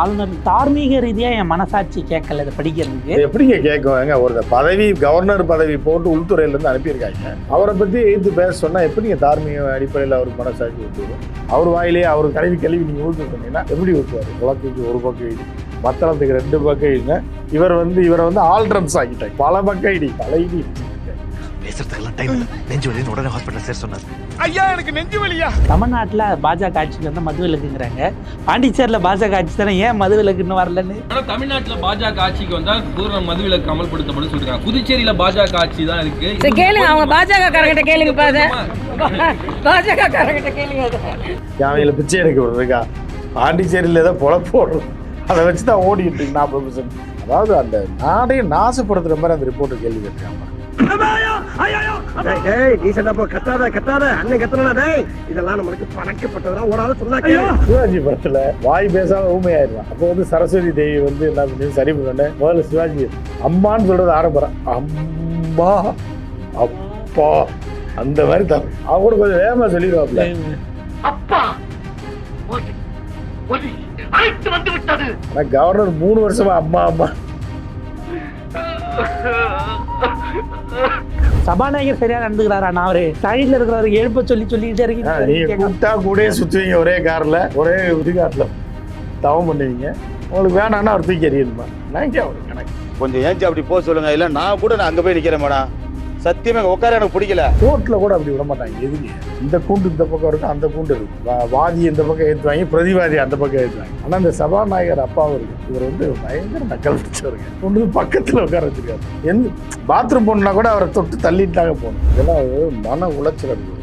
ஆளுநர் தார்மீக ரீதியாக என் மனசாட்சி கேட்கல இதை படிக்கிறதுக்கு. எப்படிங்க கேட்குவாங்க? ஒரு பதவி கவர்னர் பதவி போட்டு உள்துறையிலேருந்து அனுப்பியிருக்காங்க. அவரை பற்றி எழுந்து பேச சொன்னால் எப்படிங்க தார்மீக அடிப்படையில் அவர் மனசாட்சி ஊற்றுவோம் அவர் வாயிலே அவர் கல்வி கல்வி நீங்கள் ஊற்று சொன்னீங்கன்னா எப்படி ஊற்றுவார் குளத்துக்கு ஒரு பக்கம் இடி மத்தளத்துக்கு ரெண்டு பக்கம் இடிங்க. இவர் வந்து இவரை வந்து ஆல்ட்ரம்ஸ் ஆகிட்டாங்க பல பக்கம் இடி பல இடி. பேசுறதுக்கெல்லாம் டைம் இல்லை. நெஞ்சு வலின்னு உடனே ஹாஸ்பிட்டல் சேர சொன்னார். ஐயா எனக்கு நெஞ்சு வலியா? தமிழ்நாட்டுல பாஜக ஆட்சிக்கு வந்து மது விலக்குங்கிறாங்க. பாண்டிச்சேரியில பாஜக ஆட்சி தானே ஏன் மது விலக்குன்னு வரலன்னு? ஆனா தமிழ்நாட்டுல பாஜக ஆட்சிக்கு வந்தா பூர்ண மதுவிலக்கு அமல்படுத்தப்படும் சொல்றாங்க புதுச்சேரியில பாஜக ஆட்சி தான் இருக்கு. கேளுங்க அவங்க பாஜக காரங்கிட்ட கேளுங்க பாத பாஜக. காரங்கிட்ட கேளுங்க. யாவையில் பிச்சை எடுக்க விடுறதுக்கா? பாண்டிச்சேரியில் ஏதோ பொழப்பு போடுறது அதை வச்சு தான் ஓடிட்டு இருக்கு நாற்பது பர்சன்ட் அதாவது அந்த நாடையே நாசப்படுத்துற மாதிரி அந்த ரிப்போர்ட்டை கேள்வி கேட்கிறாங்க சிவாஜி படத்துல வாய் பேசாம ஊமையாயிருவான் அப்போ வந்து சரஸ்வதி தேவி வந்து என்ன பண்ணி சரி பண்ண முதல்ல சிவாஜி அம்மான்னு சொல்றது ஆரம்பரம் அம்மா அப்பா. அந்த மாதிரி தான். அவங்க கூட கொஞ்சம் வேகமா சொல்லிடுவாப்ல. ஆனா கவர்னர் மூணு வருஷமா அம்மா அம்மா. சபாநாயகர் சரியா நடந்துக்கிறாரா? நான் அவரு சைட்ல இருக்கிறவரு எழுப்ப சொல்லி சொல்லிக்கிட்டே இருக்கீங்க கூப்பிட்டா கூடயே சுத்துவீங்க ஒரே கார்ல ஒரே இதுகாட்டில் தவம் பண்ணுவீங்க. உங்களுக்கு வேணாம்னா அவர் தூக்கி எறியணுமா? நான் அவர் கணக்கு? கொஞ்சம் ஏஞ்சி அப்படி போக சொல்லுங்க. இல்ல நான் கூட நான் அங்க போய் நிக்கிறேன் மேடம். சத்தியமே உட்கார எனக்கு பிடிக்கல. கோர்ட்ல கூட அப்படி விட மாட்டாங்க. எதுங்க இந்த கூண்டு இந்த பக்கம் இருக்கும் அந்த கூண்டு இருக்கும் வா- வாதி இந்த பக்கம் ஏற்றுவாங்க பிரதிவாதி அந்த பக்கம் ஏற்றுவாங்க ஆனா இந்த சபாநாயகர் அப்பாவும் இருக்கு. இவர் வந்து பயங்கர நக்கல் வச்சவருங்க கொண்டு பக்கத்தில் பக்கத்துல உட்கார வச்சிருக்காரு. எந்த பாத்ரூம் போனா கூட அவரை தொட்டு தள்ளிட்டாங்க போகணும். இதெல்லாம் மன உளைச்சல் அடிக்கிறது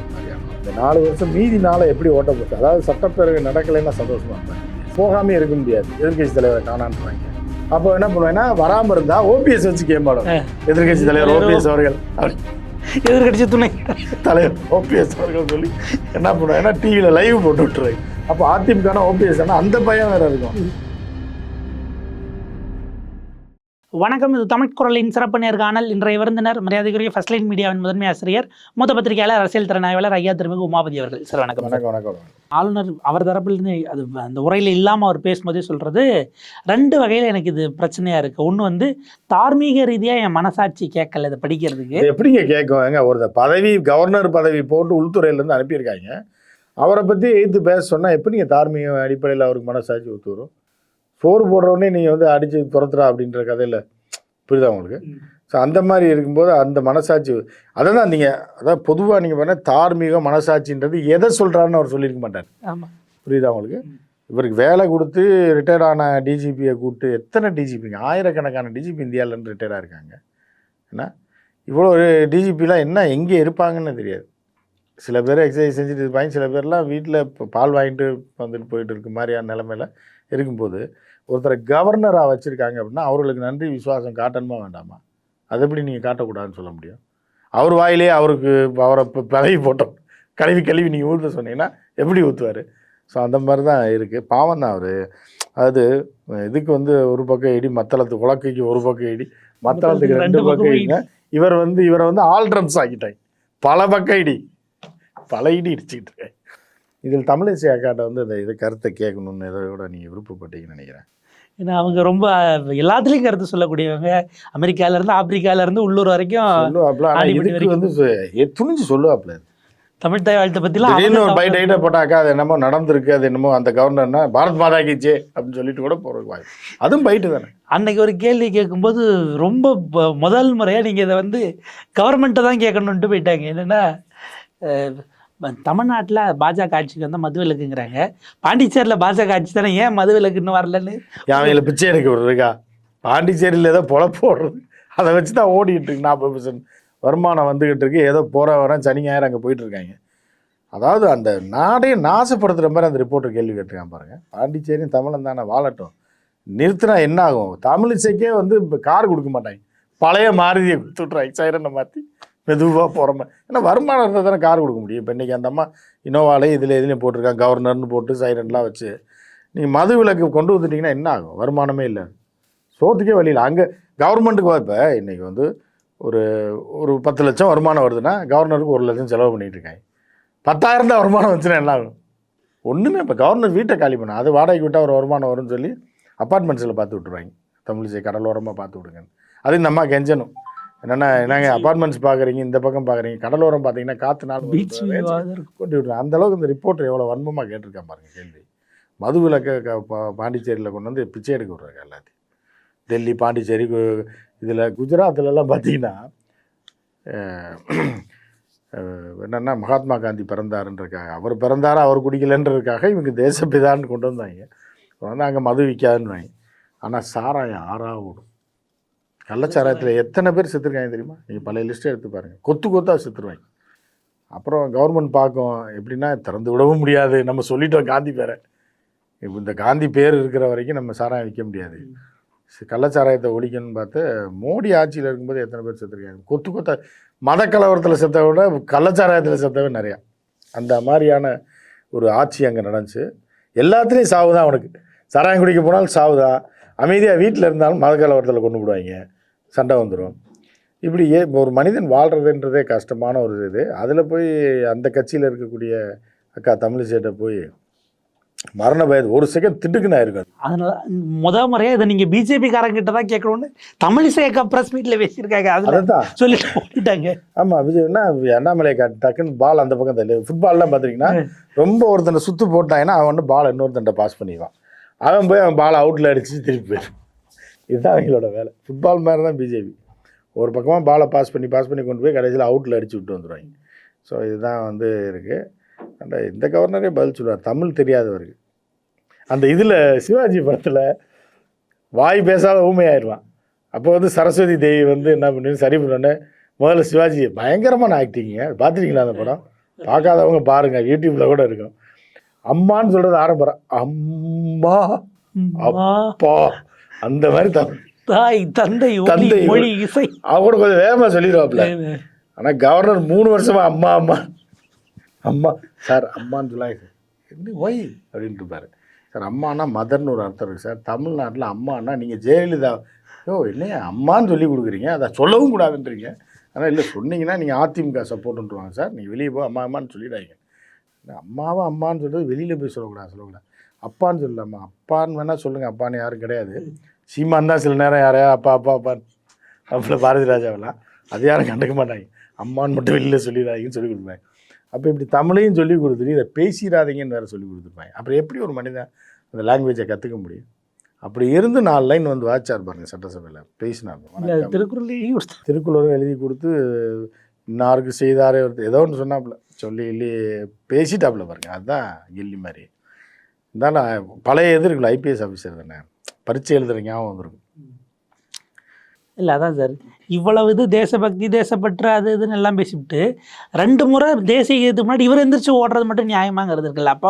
இந்த நாலு வருஷம் மீதி நாளை எப்படி ஓட்ட போட்டு அதாவது சட்டப்பேரவை நடக்கலைன்னா சந்தோஷமா இருப்பாங்க. போகாமே இருக்க முடியாது. எதிர்கட்சி தலைவரை காணான்றாங்க. அப்போ என்ன பண்ணுவேன்னா வராம இருந்தா ஓபிஎஸ் வச்சு கேம் ஆடும் எதிர்கட்சி தலைவர் ஓபிஎஸ் அவர்கள். எதிர்கட்சி துணை. தலைவர் ஓபிஎஸ் அவர்கள் சொல்லி என்ன பண்ணுவாங்கன்னா டிவியில் லைவ் போட்டு விட்டுருவாங்க அப்போ அதிமுக ஓபிஎஸ் ஆனால் அந்த பையன் வேற இருக்கும். வணக்கம். இது தமிழ் குரலின் சிறப்பு நேர்காணல் இன்றைய விருந்தினர் மரியாதைக்குரிய ஃபர்ஸ்ட் லைன் மீடியாவின் முதன்மை ஆசிரியர் மூத்த பத்திரிகையாளர் அரசியல் திறனாய்வாளர் ஐயா திருமிகு உமாபதி அவர்கள். சார் வணக்கம். வணக்கம். ஆளுநர் அவர் தரப்பிலிருந்து அது அந்த உரையில் இல்லாமல் அவர் பேசும்போதே சொல்கிறது ரெண்டு வகையில் எனக்கு இது பிரச்சனையாக இருக்குது ஒன்று வந்து தார்மீக ரீதியாக என் மனசாட்சி கேட்கல இதை படிக்கிறதுக்கு. எப்படிங்க கேட்குவாங்க ஒரு பதவி கவர்னர் பதவி போட்டு உள்துறையில இருந்து அனுப்பியிருக்காங்க. அவரை பற்றி எதிர்த்து பேச சொன்னால் எப்படிங்க தார்மீக அடிப்படையில் அவருக்கு மனசாட்சி ஒத்து வரும்? சோறு போடுறவொடனே நீங்கள் வந்து அடித்து துரத்துறா அப்படின்ற கதையில். புரியுதா உங்களுக்கு? ஸோ அந்த மாதிரி இருக்கும்போது அந்த மனசாட்சி அதை தான் நீங்கள் அதாவது பொதுவாக நீங்கள் பண்ண தார்மீக மனசாட்சின்றது எதை சொல்கிறாருன்னு அவர் சொல்லியிருக்க மாட்டார். புரியுதா உங்களுக்கு? இவருக்கு வேலை கொடுத்து ரிட்டையர் ஆன டிஜிபியை கூப்பிட்டு எத்தனை டிஜிபிங்க ஆயிரக்கணக்கான டிஜிபி இந்தியாவிலேருந்து ரிட்டையர் ஆயிருக்காங்க என்ன? இவ்வளோ டிஜிபிலாம் என்ன எங்கே இருப்பாங்கன்னு தெரியாது. சில பேர் எக்ஸசைஸ் செஞ்சுட்டு இருப்பாங்க. சில பேர்லாம் வீட்டில் இப்போ பால் வாங்கிட்டு வந்துட்டு போயிட்டு இருக்க மாதிரியான நிலமையில இருக்கும்போது ஒருத்தரை கவர்னராக வச்சுருக்காங்க அப்படின்னா அவர்களுக்கு நன்றி விசுவாசம் காட்டணுமா வேண்டாமா? அது எப்படி நீங்கள் காட்டக்கூடாதுன்னு சொல்ல முடியும்? அவர் வாயிலே அவருக்கு அவரை ப- பதவி போட்டோம் கழுவி கழுவி நீங்கள் ஊற்ற சொன்னீங்கன்னா எப்படி ஊற்றுவார் ஸோ அந்த மாதிரி தான் இருக்குது பாவம் தான் அவர். அது இதுக்கு வந்து ஒரு பக்கம் இடி மத்தளத்து உலக்கைக்கு ஒரு பக்கம் இடி மத்தளத்துக்கு ரெண்டு பக்கம் இடிங்க இவர் வந்து இவரை வந்து ஆல்ட்ரம்ஸ் ஆக்கிட்டாங்க பல பக்கம் இடி. பல இடி இடிச்சுக்கிட்டு இருக்காங்க இதில் தமிழிசை அக்காட்ட வந்து இந்த இது கருத்தை கேட்கணும்னு இதை விட நீங்கள் விருப்பப்பட்டீங்கன்னு நினைக்கிறேன். ஏன்னா அவங்க ரொம்ப எல்லாத்துலேயும் கருத்து சொல்லக்கூடியவங்க அமெரிக்காலேருந்து ஆப்பிரிக்காலேருந்து உள்ளூர் வரைக்கும் சொல்லுவாப்ல ஆனால் ஆண்டிபட்டி இதுக்கு வந்து துணிஞ்சு சொல்லுவாப்ல தமிழ் தாய் வாழ்த்தை பற்றிலாம் பைட் ஐட்டை போட்டாக்கா அது என்னமோ நடந்திருக்கு அது என்னமோ அந்த கவர்னர்னா பாரத் மாதா கீச்சே அப்படின்னு சொல்லிட்டு கூட போகிறதுக்கு வாய்ப்பு. அதுவும் பைட்டு தானே. அன்னைக்கு ஒரு கேள்வி கேட்கும்போது ரொம்ப முதல் முறையாக நீங்கள் இதை வந்து கவர்மெண்ட்டை தான் கேட்கணுன்ட்டு போயிட்டாங்க. என்னென்னா தமிழ்நாட்டில் பாஜக ஆட்சிக்கு வந்து மது விலக்குங்கிறாங்க. பாண்டிச்சேரியில் பாஜக ஆட்சி தானே? ஏன் மது விலக்கு இன்னும் வரலன்னு யாவையில் பிச்சை எடுக்க விடுறதுக்கா? பாண்டிச்சேரியில் ஏதோ பொழப்பு போடுறது. அதை வச்சு தான் ஓடிட்டு இருக்கு நாற்பது பர்சன்ட் வருமானம் வந்துக்கிட்டு இருக்கு. ஏதோ போகிற வரேன் சனி ஞாயிறு அங்கே போயிட்டுருக்காங்க அதாவது அந்த நாடே நாசப்படுத்துகிற மாதிரி அந்த ரிப்போர்ட்டர் கேள்வி கேட்டிருக்கான் பாருங்க. பாண்டிச்சேரியும் தமிழன் தானே வாழட்டும். நிறுத்தினா என்ன ஆகும் தமிழிசைக்கே வந்து இப்போ கார் கொடுக்க மாட்டாங்க. பழைய மாருதியை கொடுத்துட்றாங்க சைரனை மாற்றி மெதுவாக போகிறோம் ஏன்னா வருமானம் இருந்தால் தானே கார் கொடுக்க முடியும். இப்போ இன்றைக்கி அந்த அம்மா இனோவாலே இதில் இதுலேயும் போட்டிருக்காங்க. கவர்னர்னு போட்டு சைரன்லாம் வச்சு. நீங்கள் மது விலக்கு கொண்டு வந்துட்டீங்கன்னா என்ன ஆகும்? வருமானமே இல்லை. சோத்துக்கே வழியில் அங்கே கவர்மெண்ட்டுக்கு இப்போ இன்றைக்கி வந்து ஒரு ஒரு பத்து லட்சம் வருமானம் வருதுன்னா கவர்னருக்கு ஒரு லட்சம் செலவு பண்ணிகிட்டு இருக்காங்க. பத்தாயிரம் தான் வருமானம் வந்துச்சுன்னா என்ன ஆகும்? ஒன்றுமே இப்போ கவர்னர் வீட்டை காலி பண்ண அது வாடகைக்கு விட்டால் ஒரு வருமானம் வரும்னு சொல்லி அப்பார்ட்மெண்ட்ஸில் பார்த்து விட்ருவாங்க தமிழிசை கடலோரமாக பார்த்து விடுங்க அது இந்த அம்மா கெஞ்சணும். என்னென்னா என்னங்க அப்பார்ட்மெண்ட்ஸ் பார்க்குறீங்க இந்த பக்கம் பார்க்குறீங்க கடலோரம் பார்த்தீங்கன்னா காற்று நாள் பீச் கொண்டு விட்ருவேன் அந்த அளவுக்கு இந்த ரிப்போர்ட்டர் எவ்வளோ வன்மமாக கேட்டிருக்கான் பாருங்க கேள்வி. மது விலக்க க- பா- பாண்டிச்சேரியில் கொண்டு வந்து பிச்சை எடுக்க விட்றாங்க எல்லாத்தையும். டெல்லி பாண்டிச்சேரி இதில் குஜராத்லலாம் பார்த்தீங்கன்னா என்னன்னா மகாத்மா காந்தி பிறந்தாருன்றக்காக அவர் பிறந்தாரா அவர் குடிக்கலன்றதுக்காக இவங்க தேசப்பிதான்னு கொண்டு வந்தாங்க. வந்து அங்கே மது விற்காதுன்னு ஆனால் சாராயம் ஆறா ஓடும். கள்ளச்சாராயத்தில் எத்தனை பேர் செத்துருக்காங்க தெரியுமா? நீங்கள் பழைய லிஸ்ட்டை எடுத்து பாருங்கள் கொத்து கொத்தா செத்துருவாங்க. அப்புறம் கவர்மெண்ட் பார்க்கும். எப்படின்னா திறந்து விடவும் முடியாது. நம்ம சொல்லிட்டோம் காந்தி பேரை. இப்போ இந்த காந்தி பேர் இருக்கிற வரைக்கும் நம்ம சாராயம் விற்க முடியாது. கள்ளச்சாராயத்தை ஒழிக்கணும்னு பார்த்து மோடி ஆட்சியில் இருக்கும்போது எத்தனை பேர் செத்துருக்காங்க? கொத்து கொத்த மத கலவரத்தில் செத்த விட கள்ளச்சாராயத்தில் செத்தவே நிறையா. அந்த மாதிரியான ஒரு ஆட்சி அங்கே நடந்துச்சு. எல்லாத்துலேயும் சாவு தான் அவனுக்கு. சாராயம் குடிக்க போனாலும் சாவு தான் அமைதியாக வீட்டில் இருந்தாலும் மத கலவரத்தில் கொண்டு விடுவாங்க சண்டை வந்துடும் இப்படி ஏ ஒரு மனிதன் வாழ்கிறதுன்றதே கஷ்டமான ஒரு இது. அதில் போய் அந்த கட்சியில் இருக்கக்கூடிய அக்கா தமிழிசைட்ட போய் மரண பயது ஒரு செகண்ட் திட்டுக்குன்னு ஆயிருக்காது. அதனால முத முறையா இதை நீங்க பிஜேபி காரங்கிட்ட தான் கேட்கணும்னு தமிழிசை அக்கா பிரஸ் மீட்ல பேசியிருக்காங்க. அதுதான் சொல்லிட்டு போயிட்டாங்க. ஆமாம் விஜய்னா அண்ணாமலை காட்டு டக்குன்னு பால் அந்த பக்கம் தள்ளி ஃபுட்பால்லாம் பார்த்துட்டிங்கன்னா ரொம்ப ஒருத்தனை சுத்து போட்டாங்கன்னா அவன் வந்து பால் இன்னொருத்தன்ட்ட பாஸ் பண்ணிடுவான். அவன் போய் அவன் பால் அவுட்டில் அடிச்சு திருப்பி போயிடும் இதுதான் அவங்களோட வேலை. ஃபுட்பால் மாதிரி தான் பிஜேபி ஒரு பக்கமாக பாலை பாஸ் பண்ணி பாஸ் பண்ணி கொண்டு போய் கடைசியில் அவுட்டில் அடிச்சு விட்டு வந்துடுவாங்க ஸோ இதுதான் வந்து இருக்குது அந்த இந்த கவர்னரே பதில் சொல்லுவார். தமிழ் தெரியாதவருக்கு. அந்த இதில் சிவாஜி படத்தில் வாய் பேசாத ஊமையாயிடுவான் அப்போ வந்து சரஸ்வதி தேவி வந்து என்ன பண்ணி சரி பண்ணோன்னே முதல்ல சிவாஜி பயங்கரமான ஆக்டிங்க பார்த்துருக்கீங்களா அந்த படம்? பார்க்காதவங்க பாருங்கள் யூடியூப்பில் கூட இருக்கும். அம்மான்னு சொல்கிறது ஆரம்பம் அம்மா, அப்பா. அந்த மாதிரி தமிழ் தாய் தந்தை தந்தை, மொழி இசை. அவங்க கூட கொஞ்சம் வேகமாக சொல்லிடுவாப்புல. ஆனால் கவர்னர் மூணு வருஷமா அம்மா அம்மா. அம்மா சார் அம்மான்னு சொல்லாங்க என்ன ஒய் அப்படின்ட்டு இருப்பாரு. சார் அம்மானா மதர்னு ஒரு அர்த்தம் இருக்குது சார். தமிழ்நாட்டில் அம்மானா நீங்கள் ஜெயலலிதா. யோ இல்லையா அம்மான்னு சொல்லி கொடுக்குறீங்க? அதை சொல்லவும் கூடாதுன்றீங்க? ஆனால் இல்லை சொன்னீங்கன்னா நீங்கள் அதிமுக சப்போர்ட்டுருவாங்க சார். நீங்கள் வெளியே போய் அம்மா அம்மான்னு சொல்லிடாதீங்க. இந்த அம்மாவை அம்மான்னு சொல்கிறது வெளியில் போய் சொல்லக்கூடாது சொல்லக்கூடாது. அப்பான்னு சொல்லலாமா? அப்பான்னு வேணால் சொல்லுங்கள் அப்பான்னு யாரும் கிடையாது. சீமான் தான் சில நேரம் யாரையா அப்பா அப்பா அப்பான்னு அப்பல பாரதி ராஜாவெல்லாம். அது யாரும் கண்டுக்க மாட்டாங்க. அம்மான்னு மட்டும் வெளியில் சொல்லிடாதீங்கன்னு சொல்லி கொடுப்பாங்க. அப்போ இப்படி தமிழையும் சொல்லி கொடுத்துட்டு இதை பேசிடாதீங்கன்னு வேறு சொல்லி கொடுத்துருப்பாங்க. அப்புறம் எப்படி ஒரு மனிதன் அந்த லாங்குவேஜை கற்றுக்க முடியும்? அப்படி இருந்து நாலு லைன் வந்து வாச்சார் பாருங்க சட்டசபையில். வணக்கம். திருக்குறளையும் திருக்குறளும் எழுதி கொடுத்து இன்னாருக்கு செய்தாரே ஒருத்தர். ஏதோ ஒன்று சொன்னாப்புல. சொல்லி இல்லி பேசிட்டாப்புல பாருங்க. அதுதான் கில்லி மாதிரி. இருந்தாலும் பழைய இது இருக்குல்ல ஐபிஎஸ் ஆஃபீஸர் தானே? பரீட்சை எழுதுற ஞாபகம் வந்திருக்கும். இல்ல அதான் சார். இவ்வளவு இது தேசபக்தி தேசப்பற்று அது இதுன்னு எல்லாம் பேசிவிட்டு ரெண்டு முறை தேசிய கீதத்துக்கு முன்னாடி இவர் எந்திரிச்சு ஓடுறது மட்டும் நியாயமாங்கிறது இருக்குல்ல அப்பா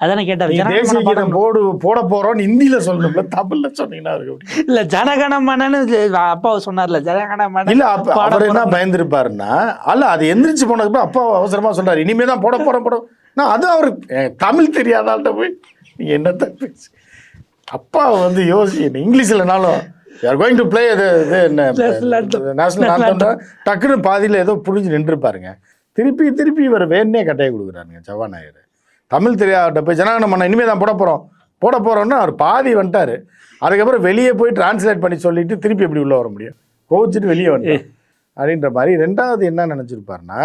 அதானே கேட்டார். தேசிய கீதம் போடு போட போறோம்னு ஹிந்தியில சொல்லணும்ல தமிழ்ல சொன்னீங்கன்னா இருக்கு. இல்ல ஜனகணமனன்னு அப்பா சொன்னார்ல ஜனகணமன இல்ல அப்ப அவர் என்ன. பயந்துருப்பாருன்னா அல்ல அது எந்திரிச்சு போனதுக்கு அப்பா அவசரமா சொல்றாரு இனிமே தான் போட போறோம் போட நான் அது அவர் தமிழ் தெரியாதால்ட்ட போய் நீங்க என்னத்த பேசு? அப்பா வந்து யோசிக்கணும் இங்கிலீஷ்லனாலும் யார் கோயிங் டு ப்ளே இது இது என்ன. நேஷனல் ஆந்தம் டக்குன்னு பாதியில் ஏதோ புரிஞ்சு நின்றுப்பாருங்க திருப்பி திருப்பி இவர் வேணே கட்டையை கொடுக்குறாருங்க சபாநாயகர் தமிழ் தெரியாத போய் ஜனகணமன இனிமே தான் போட போகிறோம் போட போகிறோம்னா அவர் பாதி வந்துட்டாரு. அதுக்கப்புறம் வெளியே போய் டிரான்ஸ்லேட் பண்ணி சொல்லிட்டு திருப்பி எப்படி உள்ளே வர முடியும்? கோவிச்சிட்டு வெளியே வந்துட்டார் அப்படின்ற மாதிரி ரெண்டாவது என்ன நினச்சிருப்பாருன்னா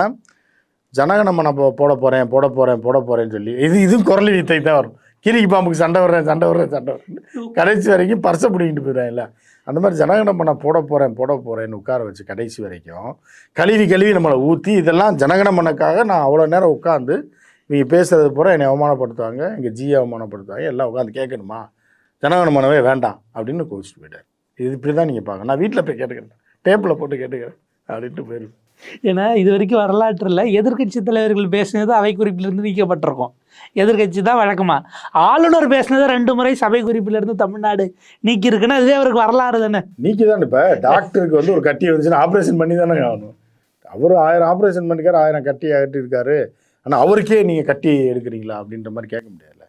ஜனகணமன போ போட போகிறேன் போட போகிறேன் போட போகிறேன்னு சொல்லி இது இதுவும் குரலி வித்தை தான் வரும். கீரிக்கு பாம்புக்கு சண்டை வர்றேன் சண்டை வர்றேன் சண்டை வர்றேன். கடைசி வரைக்கும் பர்சை பிடிங்கிட்டு போயிடுறாங்கல்ல அந்த மாதிரி ஜனகணமன போட போகிறேன் போட போகிறேன்னு உட்கார வச்சு கடைசி வரைக்கும் கழுவி கழுவி நம்மளை ஊற்றி இதெல்லாம் ஜனகணமனுக்காக நான் அவ்வளோ நேரம் உட்காந்து இவங்க பேசுறது பூரா என்னை அவமானப்படுத்துவாங்க எங்கள் ஜி அவமானப்படுத்துவாங்க எல்லாம் உட்காந்து கேட்கணுமா? ஜனகணமனவே வேண்டாம் அப்படின்னு கோச்சிட்டு போயிட்டார். இது இப்படி தான் நீங்கள் பார்க்க நான் வீட்டில் போய் கேட்டுக்கிறேன். டேப்பில் போட்டு கேட்டுக்கிறேன் அப்படின்ட்டு போயிருப்பேன் ஏன்னா இது வரைக்கும் வரலாற்றில் எதிர்க்கட்சி தலைவர்கள் பேசினது அவை குறிப்பிலிருந்து நீக்கப்பட்டிருக்கோம். எதிர்க்கட்சி தான் வழக்கமா? ஆளுநர் பேசினது ரெண்டு முறை சபை குறிப்பிலிருந்து தமிழ்நாடு நீக்கி இருக்குன்னா இதுவே அவருக்கு வரலாறு தானே? நீக்கி தான் இப்போ? டாக்டருக்கு வந்து ஒரு கட்டி வந்துச்சுன்னா ஆப்ரேஷன் பண்ணி தானே ஆகணும். அவர் ஆயிரம் ஆப்ரேஷன் பண்ணிக்காரு ஆயிரம் கட்டி ஆகிட்டு ஆனால் அவருக்கே நீங்கள் கட்டி எடுக்கிறீங்களா அப்படின்ற மாதிரி கேட்க முடியாதுல்ல.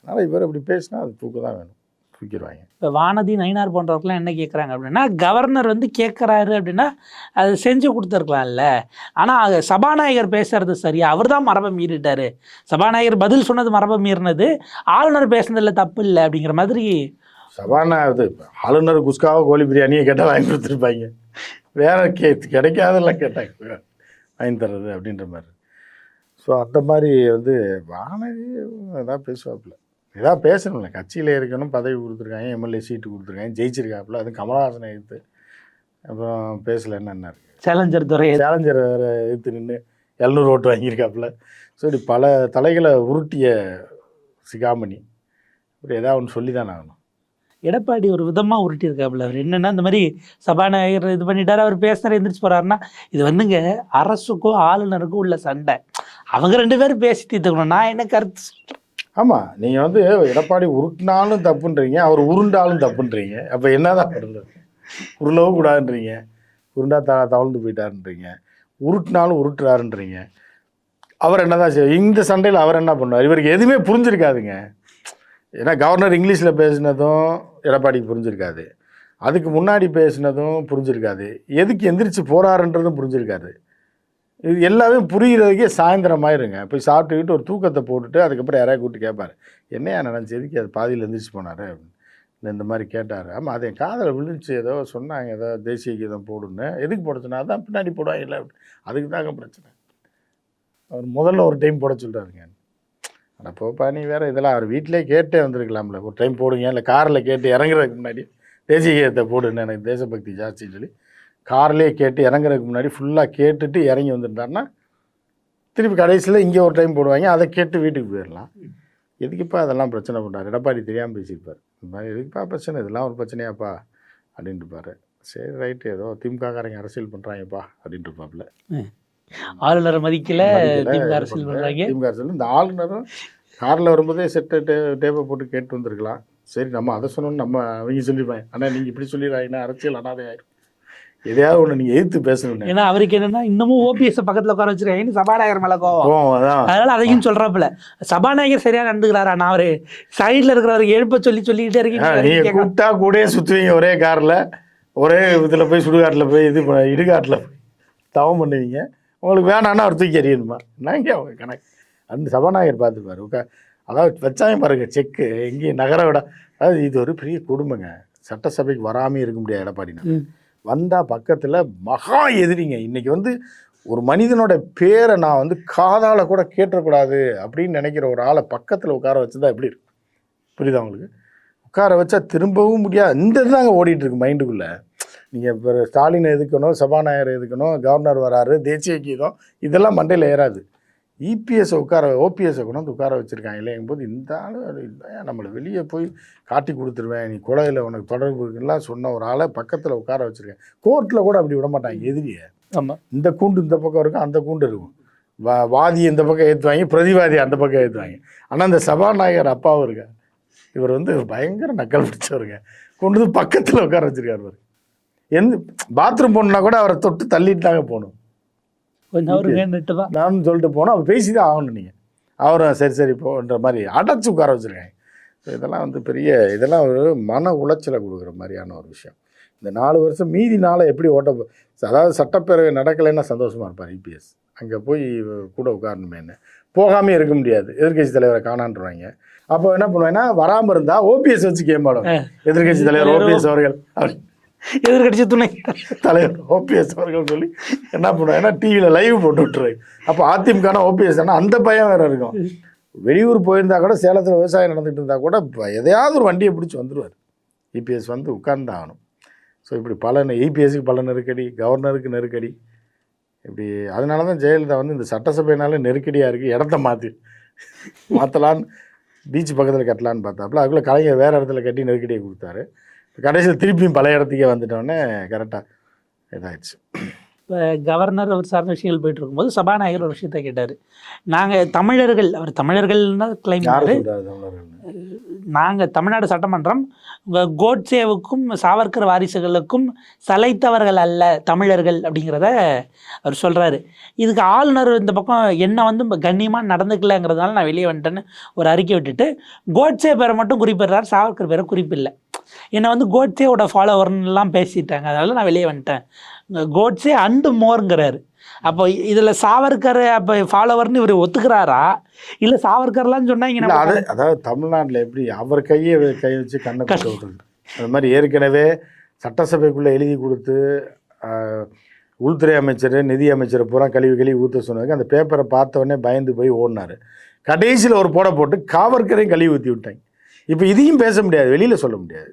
அதனால் இவர் அப்படி பேசினா அது தூக்க தான் வேணும். தூக்கிடுவாங்க. இப்போ வானதி நயினார் போன்றவர்கள்லாம் என்ன கேட்குறாங்க அப்படின்னா கவர்னர் வந்து கேட்குறாரு அப்படின்னா அது செஞ்சு கொடுத்துருக்கலாம்ல. ஆனால் சபாநாயகர் பேசுறது சரியா? அவர் தான் மரபை மீறிட்டாரு. சபாநாயகர் பதில் சொன்னது மரபை மீறினது. ஆளுநர் பேசுனதில் தப்பு இல்லை அப்படிங்கிற மாதிரி இது ஆளுநர் குஸ்காவோ கோழி பிரியாணியை கேட்டால் வாங்கி கொடுத்துருப்பாங்க. வேற கே கிடைக்காதெல்லாம் கேட்டாங்க வாங்கி தர்றது அப்படின்ற மாதிரி. ஸோ அந்த மாதிரி வந்து வானதி ஏதாவது பேசுவாப்புல. ஏதாவது பேசணும்ல. கட்சியில் இருக்கணும் பதவி கொடுத்துருக்காங்க எம்எல்ஏ சீட்டு கொடுத்துருக்காங்க ஜெயிச்சிருக்காப்புல. அதுவும் கமலஹாசனை எடுத்து அப்புறம் பேசலைன்னா சேலஞ்சர் துறை சேலஞ்சர் வேறு எடுத்து நின்று எழுநூறு ஓட்டு வாங்கியிருக்காப்புல. ஸோ இப்படி பல தலைகளை உருட்டிய சிகாமணி இப்படி ஏதாவது ஒன்று சொல்லி தான் ஆகணும். எடப்பாடி ஒரு விதமாக உருட்டியிருக்காப்புல. அவர் என்னன்னா இந்த மாதிரி சபாநாயகர் இது பண்ணிட்டாரு அவர் பேசுனார் எந்திரிச்சு போறாருன்னா இது வந்துங்க அரசுக்கும் ஆளுநருக்கும் உள்ள சண்டை. அவங்க ரெண்டு பேரும் பேசி தீர்த்துக்கணும். நான் என்ன கருத்து? ஆமாம் நீங்கள் வந்து எடப்பாடி உருட்டினாலும் தப்புன்றீங்க அவர் உருண்டாலும் தப்புன்றீங்க. அப்போ என்னதான் பண்ணுறது உருளவும் கூடாதுன்றீங்க. உருண்டா த தவழ்ந்து போயிட்டாருன்றீங்க. உருட்டினாலும் உருட்டுறாருன்றீங்க. அவர் என்ன தான் செய்வார் இந்த சண்டையில் அவர் என்ன பண்ணுவார்? இவருக்கு எதுவுமே புரிஞ்சிருக்காதுங்க. ஏன்னா கவர்னர் இங்கிலீஷில் பேசினதும் எடப்பாடிக்கு புரிஞ்சிருக்காது. அதுக்கு முன்னாடி பேசினதும் புரிஞ்சிருக்காது. எதுக்கு எந்திரிச்சு போகிறாருன்றதும் புரிஞ்சிருக்காது. இது எல்லாமே புரிகிறதுக்கே சாயந்தரம் ஆயிருங்க போய் சாப்பிட்டுக்கிட்டு ஒரு தூக்கத்தை போட்டுட்டு அதுக்கப்புறம் யாராவது கூப்பிட்டு கேட்பார். என்னையா நினச்சி எதுக்கு அது பாதியில் எந்திரிச்சு போனார். அப்படின்னு இந்த மாதிரி கேட்டார். ஆமாம் அது என் காதில் விழுந்துச்சு. ஏதோ சொன்னாங்க ஏதோ தேசிய கீதம் போடுன்னு. எதுக்கு போட தான் அதான் பின்னாடி போடுவாங்க இல்லை. அதுக்கு தாங்க பிரச்சனை. அவர் முதல்ல ஒரு டைம் போட சொல்கிறாருங்க அட போப்பா நீ வேறு இதெல்லாம் அவர் வீட்டிலே கேட்டே வந்திருக்கலாம்ல. ஒரு டைம் போடுங்க. இல்லை காரில் கேட்டு இறங்குறதுக்கு முன்னாடி தேசிய கீதத்தை போடுன்னு எனக்கு தேசபக்தி ஜாஸ்தின்னு சொல்லி கார்லேயே கேட்டு இறங்குறதுக்கு முன்னாடி ஃபுல்லாக கேட்டுட்டு இறங்கி வந்துட்டாருன்னா திருப்பி கடைசியில் இங்கே ஒரு டைம் போடுவாங்க அதை கேட்டு வீட்டுக்கு போயிடலாம். எதுக்குப்பா அதெல்லாம் பிரச்சனை பண்ணுறாரு எடப்பாடி தெரியாமல் பேசியிருப்பார். இந்த மாதிரி எதுக்குப்பா பிரச்சனை? இதெல்லாம் ஒரு பிரச்சனையாப்பா அப்படின்ட்டு இருப்பாரு. சரி ரைட்டு ஏதோ திமுககாரங்க அரசியல் பண்ணுறாங்கப்பா அப்படின்ட்டு இருப்பாப்புல. ஆளுநரை மதிக்கல திமுக அரசியல் பண்ணல. பண்றாங்க. திமுக அரசியல் இந்த ஆளுநரும் காரில் வரும்போதே செட்டு டே டேப்பை போட்டு கேட்டு வந்திருக்கலாம். சரி நம்ம அதை சொன்னோன்னு நம்ம அவங்க சொல்லிடுவாங்க. ஆனால் நீங்கள் இப்படி சொல்லிடுறாங்கன்னா அரசியல் அனாதை ஆயிடும் எதையாவது ஒன்று நீங்கள் எதிர்த்து பேசணும் ஏன்னா அவருக்கு என்னன்னா இன்னமும் ஓபிஎஸ் பக்கத்துல உட்கார வச்சிருக்காங்கன்னு சபாநாயகர் மேல கோவம். கோவம் அதான் அதனால அதையும் சொல்றாப்புல. சபாநாயகர் சரியா நடந்துக்கிறாரா? நான் அவரு சைடுல இருக்கிறவருக்கு எழுப்ப சொல்லி சொல்லிக்கிட்டே ஆ, நீங்க இருக்கீங்க கூப்பிட்டா கூடயே சுத்துவீங்க ஒரே கார்ல. ஒரே இதுல போய் சுடுகாட்டில் போய் இது இடுகாட்டில் போய். தவம் பண்ணுவீங்க. உங்களுக்கு வேணான்னா அவர் தூக்கி எறியணுமா? என்னங்க அவங்க கணக்கு? அந்த சபாநாயகர் பார்த்துப்பாரு உட்கா அதாவது வச்சாங்க பாருங்க செக்கு. எங்கேயும் நகர விட அதாவது இது ஒரு பெரிய கொடுமைங்க சட்டசபைக்கு வராமே இருக்க முடியாது எடப்பாடினா. வந்தால் பக்கத்தில் மகா எதிரிங்க. இன்றைக்கி வந்து ஒரு மனிதனோட பேரை நான் வந்து காதால் கூட கேட்டக்கூடாது அப்படின்னு நினைக்கிற ஒரு ஆளை பக்கத்தில் உட்கார வச்சுதான் எப்படி இருக்கும் புரியுதா உங்களுக்கு? உட்கார வச்சா திரும்பவும் முடியாது இந்த இதுதாங்க ஓடிட்டு இருக்கு மைண்டுக்குள்ளே. நீங்கள் இப்போ ஸ்டாலினை எதுக்கணும் சபாநாயகரை எதுக்கணும் கவர்னர் வராரு தேசிய கீதம் இதெல்லாம் மண்டையில் ஏறாது. இபிஎஸ் உட்கார ஓபிஎஸ்ஸை கொண்டு வந்து உட்கார வச்சுருக்காங்களே போது இந்த ஆள் அது இல்லையா? நம்மளை வெளியே போய் காட்டி கொடுத்துருவேன். நீ கொலையில் உனக்கு தொடர்பு இருக்குலாம் சொன்ன ஒரு ஆளை பக்கத்தில் உட்கார வச்சுருக்கேன். கோர்ட்டில் கூட அப்படி விட மாட்டாங்க எதிரியை. ஆமா. இந்த கூண்டு இந்த பக்கம் இருக்கும் அந்த கூண்டு இருக்கும். வா வாதி இந்த பக்கம் ஏற்றுவாங்க பிரதிவாதி அந்த பக்கம் ஏற்றுவாங்க ஆனால் இந்த சபாநாயகர் அப்பாவும் இருக்கா இவர் வந்து பயங்கர நக்கல் பிடிச்சவருங்க கொண்டு வந்து பக்கத்தில் உட்கார வச்சிருக்காரு எந்த பாத்ரூம் போகணுன்னா கூட அவரை தொட்டு தள்ளிட்டு தாங்க போகணும். கொஞ்சம் அவருக்கு தான். நான் சொல்லிட்டு போனால் அவர் பேசி தான் ஆகணும் நீங்கள் அவரும் சரி சரி போன்ற மாதிரி அடைச்சி உட்கார வச்சுருக்காங்க. ஸோ இதெல்லாம் வந்து பெரிய இதெல்லாம் ஒரு மன உளைச்சலை கொடுக்குற மாதிரியான ஒரு விஷயம். இந்த நாலு வருஷம் மீதி நாளை எப்படி ஓட்ட அதாவது சட்டப்பேரவை நடக்கலைன்னா சந்தோஷமாக இருப்பார் இபிஎஸ் அங்கே போய் கூட உட்காரணுமேன்னு. போகாமே இருக்க முடியாது. எதிர்க்கட்சி தலைவரை காணான்றாங்க அப்போ என்ன பண்ணுவேன்னா வராமல் இருந்தால் ஓபிஎஸ் வச்சு கேம் ஆடும் எதிர்க்கட்சி தலைவர் ஓபிஎஸ் அவர்கள். எதிர்கட்சி துணை. தலைவர் ஓபிஎஸ் அவர்கள் சொல்லி என்ன பண்ணுவாங்கன்னா டிவியில் லைவ் போட்டு விட்டுருவாங்க அப்போ அதிமுகனா ஓபிஎஸ் அந்த பயம் வேற இருக்கும். வெளியூர் போயிருந்தா கூட சேலத்தில் விவசாயம் நடந்துகிட்டு இருந்தால் கூட எதையாவது ஒரு வண்டியை பிடிச்சி வந்துடுவார் இபிஎஸ் வந்து உட்கார்ந்து ஆகணும். ஸோ இப்படி பல இபிஎஸ்க்கு பல நெருக்கடி கவர்னருக்கு நெருக்கடி இப்படி அதனால தான் ஜெயலலிதா வந்து இந்த சட்டசபைனால நெருக்கடியாக இருக்குது இடத்த மாற்றி மாற்றலான்னு பீச் பக்கத்தில் கட்டலான்னு பார்த்தாப்புல அதுக்குள்ளே கலைஞர் வேறு இடத்துல கட்டி நெருக்கடியை கொடுத்தாரு. கடைசியில் திருப்பியும் பழைய இடத்துக்கே வந்துட்டோன்னே கரெக்டாக இதாகிடுச்சு இப்போ கவர்னர் அவர் சார்ந்த விஷயங்கள் போயிட்டு இருக்கும்போது சபாநாயகர் ஒரு விஷயத்த கேட்டார். நாங்கள் தமிழர்கள் அவர் தமிழர்கள்னா கிளைம் நாங்கள் தமிழ்நாடு சட்டமன்றம் கோட்சேவுக்கும் சாவர்கர் வாரிசுகளுக்கும் சலைத்தவர்கள் அல்ல தமிழர்கள் அப்படிங்கிறத அவர் சொல்கிறாரு இதுக்கு ஆளுநர் இந்த பக்கம் என்ன வந்து கண்ணியமாக நடந்துக்கலங்கிறதுனால நான் வெளியே வந்துட்டேன்னு ஒரு அறிக்கை விட்டுட்டு கோட்சே பேரை மட்டும் குறிப்பிடுறார் சாவர்கர் பேரை குறிப்பில்லை என்னை வந்து கோட்சேவோட ஃபாலோவர்லாம் பேசிட்டாங்க. அதனால நான் வெளியே வந்துட்டேன். கோட்சே அண்டு மோருங்கிறாரு அப்போ இதில் சாவர்கர் அப்போ ஃபாலோவர்னு இவர் ஒத்துக்கிறாரா? இல்லை சாவர்கர்லாம் சொன்னா இங்கே இல்ல நம்ம அது அதாவது தமிழ்நாட்டுல எப்படி அவர் கையை கை வச்சு கண்ணை விடுறது அது மாதிரி ஏற்கனவே சட்டசபைக்குள்ள எழுதி கொடுத்து உள்துறை அமைச்சர் நிதி அமைச்சர் பூரா கழுவி கழுவி ஊற்ற சொன்னதுக்கு அந்த பேப்பரை பார்த்த உடனே பயந்து போய் ஓடினாரு. கடைசியில் ஒரு போட போட்டு காவற்கரையும் கழுவி ஊற்றி விட்டாங்க. இப்போ இதையும் பேச முடியாது வெளியில சொல்ல முடியாது.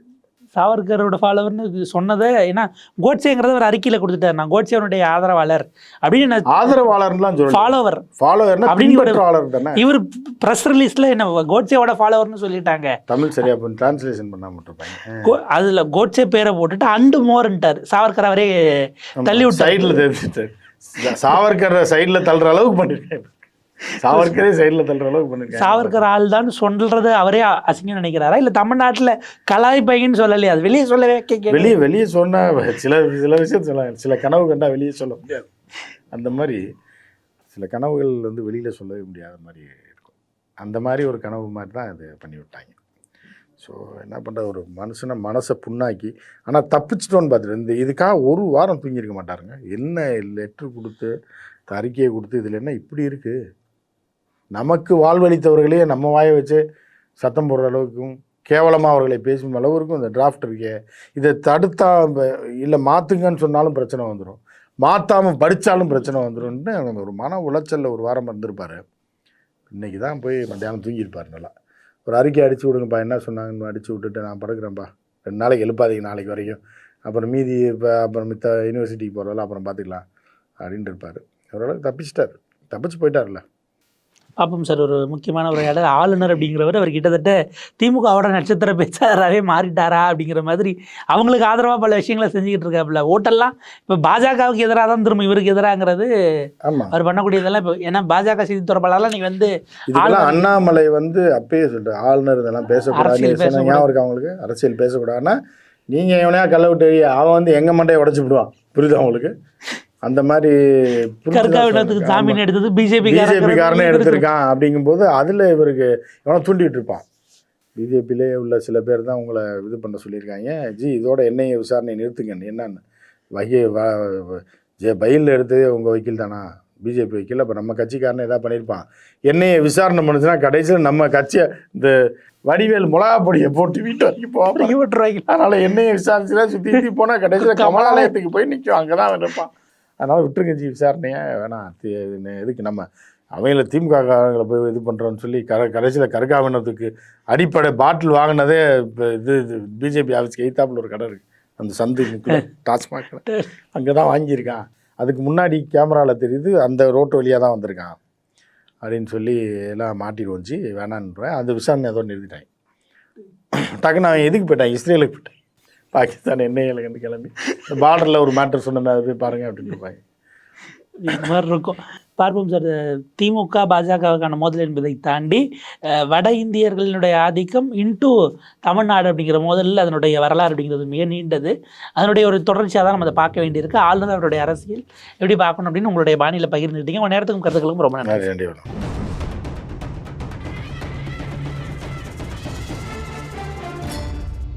சாவர்கரோட ஃபாலோவர்னு சொன்னதை ஏன்னா கோட்சேங்கிறத ஒரு அறிக்கையில் கொடுத்துட்டார். நான் கோட்சேவனுடைய ஆதரவாளர் அப்படின்னு ஆதரவாளர்லாம் ஃபாலோவர் ஃபாலோவர்னா அப்படின்னு இவர் ப்ரெஸ் ரிலீஸ்ல என்ன கோட்சேவோட ஃபாலோவர்னு சொல்லிட்டாங்க. தமிழ் சரியா பண்ணி டிரான்ஸ்லேஷன் இருப்பாங்க கோ- அதுல கோட்சே பேரை போட்டுட்டு அண்டு மோர்ன்ட்டார். சாவர்கர் அவரே தள்ளி விட்டாரு. சைடில் சாவர்கர் சைடில் தள்ளுற அளவுக்கு பண்ணிருக்காரு சாவர்கரே சைடில் தள்ளுற அளவுக்கு பண்ணிருக்காரு. சாவர்கர் ஆள் தான் சொல்றது அவரே அசிங்கம் நினைக்கிறாரா? இல்ல தமிழ்நாட்டுல கலாய்ப்பைங்கன்னு சொல்லலையா? அது வெளியே சொல்லவே கேட்க வெளியே வெளியே சொன்னா சில சில விஷயம் சொல்ல சில கனவு கண்டா வெளியே சொல்ல முடியாது. அந்த மாதிரி சில கனவுகள் வந்து வெளியில சொல்லவே முடியாத மாதிரி இருக்கும். அந்த மாதிரி ஒரு கனவு மாதிரி தான் இது பண்ணி விட்டாங்க. ஸோ என்ன பண்ணுற ஒரு மனுஷனை மனசை புண்ணாக்கி ஆனால் தப்பிச்சிட்டோன்னு பார்த்துட்டு இந்த இதுக்காக ஒரு வாரம் தூங்கியிருக்க மாட்டாருங்க. என்ன லெட்ரு கொடுத்து அறிக்கையை கொடுத்து இதில் என்ன இப்படி இருக்குது நமக்கு வாழ்வளித்தவர்களே நம்ம வாயை வச்சு சத்தம் போடுற அளவுக்கும் கேவலமாக அவர்களை பேசும் அளவுக்கும் இந்த டிராஃப்ட் இருக்கே. இதை தடுத்தா இல்லை மாற்றுங்கன்னு சொன்னாலும் பிரச்சனை வந்துடும் மாற்றாமல் படித்தாலும் பிரச்சனை வந்துடும்னு அவங்க ஒரு மன உளைச்சலில் ஒரு வாரம் இருந்திருப்பார். இன்னைக்கு தான் போய் மத்தியானம் தூங்கியிருப்பார் நல்லா. ஒரு அறிக்கை அடிச்சு விடுங்கப்பா என்ன சொன்னாங்கன்னு அடித்து விட்டுட்டு நான் படுக்கிறேன்ப்பா. ரெண்டு நாளைக்கு எழுப்பாதீங்க நாளைக்கு வரைக்கும். அப்புறம் மீதி இப்போ அப்புறம் மித்த யூனிவர்சிட்டிக்கு போகிறதால அப்புறம் பார்த்துக்கலாம். அப்படின்ட்டு இருப்பார். ஓரளவுக்கு தப்பிச்சிட்டார். தப்பிச்சு போயிட்டார்ல பாப்போம் சார். ஒரு முக்கியமான உரையாடல் ஆளுநர் அப்படிங்கிறவர் அவர் கிட்டத்தட்ட திமுகவோட நட்சத்திர பேச்சாளராகவே மாறிட்டாரா அப்படிங்கிற மாதிரி அவங்களுக்கு ஆதரவாக பல விஷயங்களை செஞ்சுக்கிட்டு இருக்காப்புல. ஓட்டெல்லாம் இப்போ பாஜகவுக்கு எதிராக தான் திரும்ப இவருக்கு எதிராங்கிறது ஆமாம் அவர் பண்ணக்கூடியதெல்லாம் இப்போ ஏன்னா பாஜக செய்தி தொடர்பாளர்லாம் நீங்க வந்து அண்ணாமலை வந்து அப்பயே சொல்லிட்டு ஆளுநர் இதெல்லாம் பேசக்கூடாது. ஞாபகம் இருக்கா அவங்களுக்கு அரசியல் பேசக்கூடாதுன்னா நீங்க எவனையா கள்ள விட்டு அவன் வந்து எங்க மண்டையை உடச்சு விடுவான். புரியுதா உங்களுக்கு? அந்த மாதிரி கற்காவிடத்துக்கு ஜாமீன் எடுத்தது பிஜேபி பிஜேபி காரனே எடுத்திருக்கான் அப்படிங்கும்போது அதுல இவருக்கு எவனோ தூண்டிட்டு இருப்பான். பிஜேபியிலே உள்ள சில பேர் தான் உங்களை இது பண்ண சொல்லியிருக்காங்க. ஜி இதோட என்னைய விசாரணை நிறுத்துங்கன்னு என்னன்னு? வகை ஜே பையில் எடுத்து உங்கள் வக்கீல் தானா? பிஜேபி வக்கீல். அப்போ நம்ம கட்சிக்காரனே எதாவது பண்ணியிருப்பான். என்னைய விசாரணை பண்ணுச்சுன்னா கடைசியில் நம்ம கட்சியை இந்த வடிவேல் மிளகா பொடியை போட்டு வீட்டு வரைக்கும் போவோம் அதனால் என்னைய விசாரிச்சுனா சுற்றி சுற்றி போனால் கடைசியில் கமலாலயத்துக்கு போய் நிற்கும் அங்கே தான் இருப்பான். அதனால் விட்டுருங்க ஜி விசாரணையை. வேணாம் எதுக்கு நம்ம அவங்கள திமுக காரங்களை போய் இது பண்ணுறோன்னு சொல்லி கர கடைசியில் கருக்காவினத்துக்கு அடிப்படை பாட்டில் வாங்கினதே இப்போ இது பிஜேபி ஆஃபீஸ்க்கு எய்த்தாப்புல ஒரு கடை இருக்குது அந்த சந்து டாஸ்மாக் அங்கே தான் வாங்கியிருக்கான். அதுக்கு முன்னாடி கேமராவில் தெரியுது அந்த ரோட்டு வழியாக தான் வந்திருக்கான். அப்படின்னு சொல்லி எல்லாம் மாட்டிடுவோம் ஜி வேணான்றேன் அந்த விசாரணை ஏதோ நிறுத்திட்டாங்க டக்குன்னு அவன் எதுக்கு போயிட்டான்? இஸ்ரேலுக்கு போயிட்டான். பாகிஸ்தான் எண்ணெய்களுக்கு கிளம்பி. பார்டரில் ஒரு மேட்டர் சொன்னமே அதை போய் பாருங்க அப்படின்னு இருப்பாங்க இந்த மாதிரி இருக்கும். பார்ப்போம் சார். திமுக பாஜகவுக்கான மோதல் என்பதை தாண்டி வட இந்தியர்களினுடைய ஆதிக்கம் இன்டு தமிழ்நாடு அப்படிங்கிற மோதலில் அதனுடைய வரலாறு அப்படிங்கிறது மிக நீண்டது. அதனுடைய ஒரு தொடர்ச்சியாக தான் நம்ம அதை பார்க்க வேண்டியிருக்கு. ஆளுநர் அவருடைய அரசியல் எப்படி பார்க்கணும் அப்படின்னு உங்களுடைய பாணியில் பகிர்ந்துக்கிட்டீங்க. உங்கள் நேரத்துக்கும் கருத்துக்களுக்கும் ரொம்ப நன்றி. நன்றி